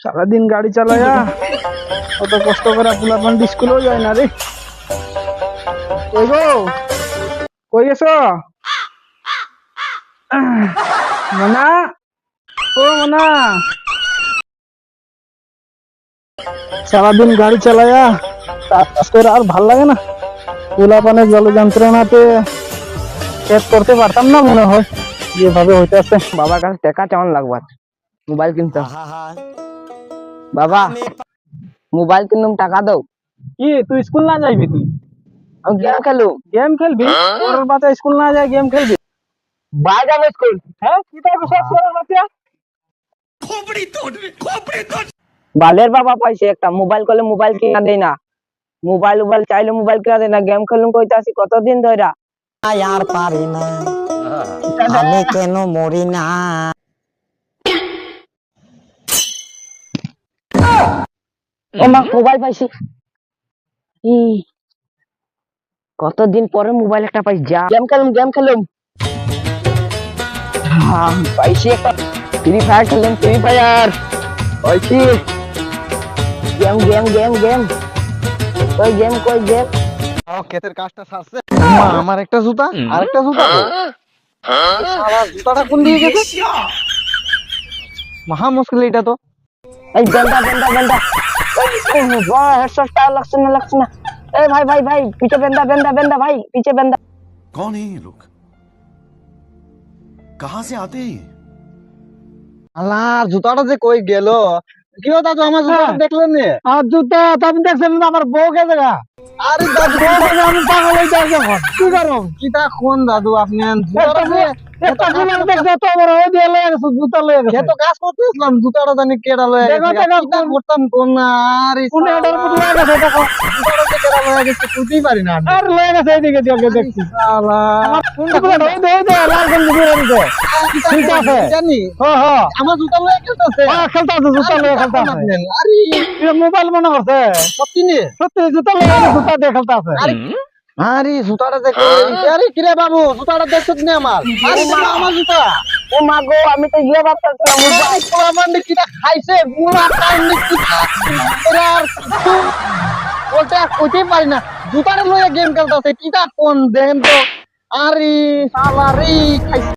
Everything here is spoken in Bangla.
সারাদিন গাড়ি চালায়া অত কষ্ট করে পোলাপান স্কুলেও যায় না রে। কই গো? কই গেছো? মনা ও মনা সারাদিন গাড়ি চালায়া কাজ টাজ করে আর ভালো লাগে না। পোলাপানের জল যন্ত্রণাতে শেষ করতে পারতাম না মনে হয়। যেভাবে হইতেছে। বাবার কাছে টাকা কেমন লাগবে মোবাইল কিনতে। বাবা মোবাইল কিনুম টাকা দাও। কি তুই স্কুল না যাইবি তুই? আমি গেম খেলুম। গেম খেলবি? ওর বাচ্চা স্কুল না যায় গেম খেলবি? বাই যাবে স্কুল হ্যাঁ কি তাই বিশ্বাস করে বাচ্চা বালের বাবা পাইছে একটা মোবাইল করলে মোবাইল কিনা দেয় না। মোবাইল মোবাইল চাইলে মোবাইল কিনা দেয় না। গেম খেলুম কইতে আসি কতদিন ধরে আর পারি না। আমি কেন মরি না? ও মা মোবাইল পাইছি। কতদিন পরে মোবাইল একটা পাইছি যা। গেম খেলুম গেম খেলুম। হ্যাঁ, পাইছি একটা ফ্রি ফায়ার খেলুম ফ্রি ফায়ার পাইছি গেম গেম গেম গেম কই গেম কই গেম ক্ষেতের কাজটা সারছে মা আমার একটা জুতা আর একটা জুতা শালা জুতাটা কোন দিকে গেছে মহা মুশকিল এটা তো এই বেন্দা বেন্দা বেন্দা বাহ হেডশটটা লাগছে না লাগছে না এই ভাই ভাই ভাই পিছে বেন্দা বেন্দা বেন্দা ভাই পিছে বেন্দা कौन है ये लोग कहां से आते हैं ये? আল্লাহ জুতাটা যে কই গেল কি হতো তো আমার জুতা দেখলেন নি আর জুতা তুমি দেখছেন না আমার বউ কে জায়গা আরে দাদু আমি পাগল হয়ে যাই যখন কি করব কিটা কোন দাদু আপনি জুতাটা জুতাটা জানি লয়ে করতাম কোন না আর বুঝতেই পারি আর লয়ে গেছে এইদিকে দেখছি। আমার জানি হ্যাঁ হ্যাঁ। আমার জুতা লয়ে খেলতেছে। হ্যাঁ খেলতেছে জুতা লয়ে খেলতেছে। আরে। মোবাইল মনে করছে। সত্যি সত্যি জুতা লয়ে জুতা দিয়ে খেলতেছে। আরে জুতাটা দেখো আরে কিরে বাবু জুতাটা দেখছিস নি আমার? আরে আমার জুতা। ও মা গো আমি তো ইয়ে ভাবতেছিলাম মোবাইল পোলা মানে কিটা খাইছে টাইম কিটা এরা আর ওটা কইতে পারি না জুতাটা লয়ে গেম খেলতাছে কিটা কোন দেন তো আরে রে খাইছে।